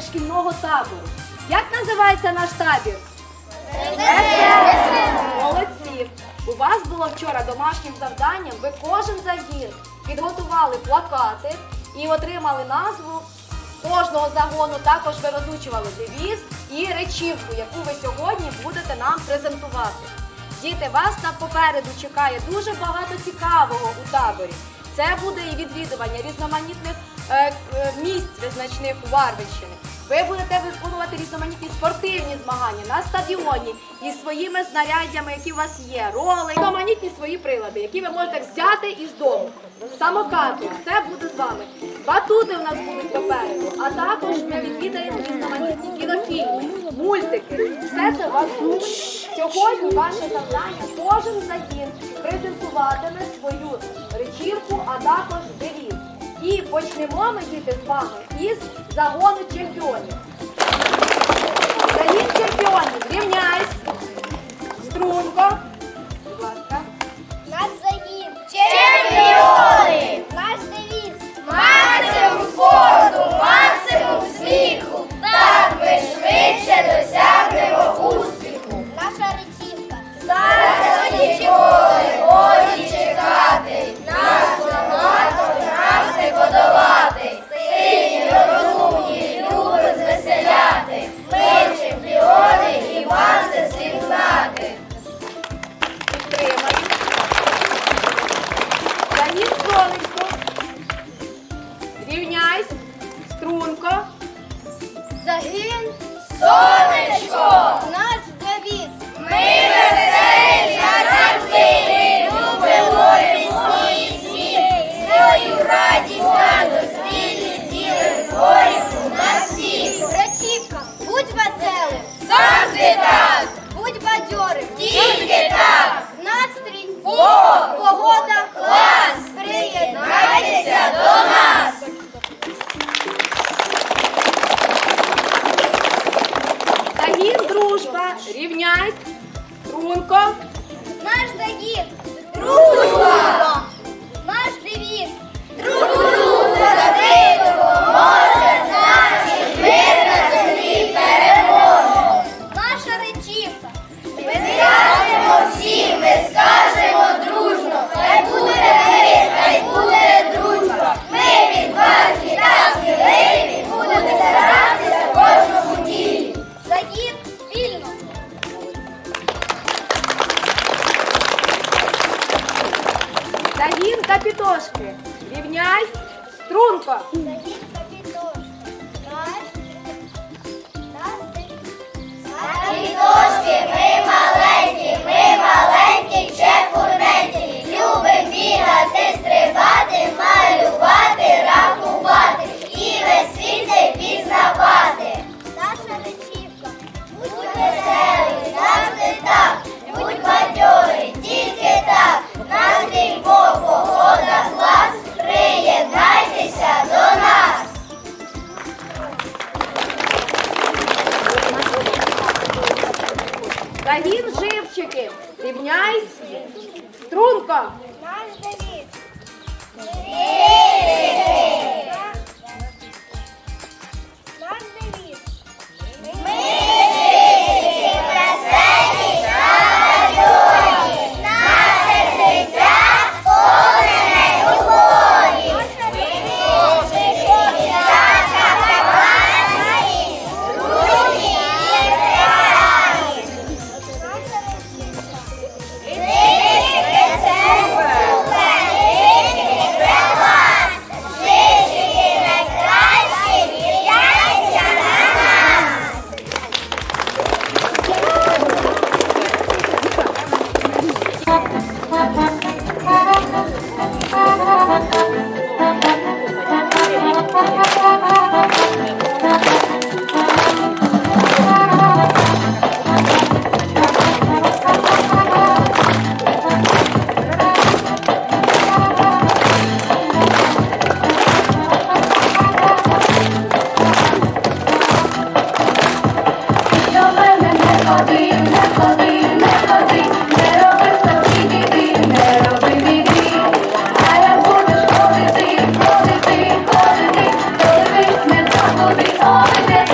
шкільного табору. Як називається наш табір? Молодці! У вас було вчора домашнім завданням, ви кожен загін підготували плакати і отримали назву кожного загону. Також ви розучували девіз і речівку, яку ви сьогодні будете нам презентувати. Діти, вас там попереду чекає дуже багато цікавого у таборі. Це буде і відвідування різноманітних е, е, місць визначних у Варвищини. Ви будете виконувати різноманітні спортивні змагання на стадіоні із своїми знаряддями, які у вас є, роли, різноманітні свої прилади, які ви можете взяти із дому. Самокати, все буде з вами. Батути у нас будуть попереду, а також ми відвідаємо різноманітні кінофільми, мультики. Все це вас буде. Сьогодні ваше завдання кожен загін презентуватиме свою речівку, а також девіз. І почнемо ми діти з вами із загону чемпіонів. Загін Рівняйсь, Трунко. Наш загін дружба! Загін Рівняй струнко. Загін живчики. рівняй струнко. Наш девіз. glory, all the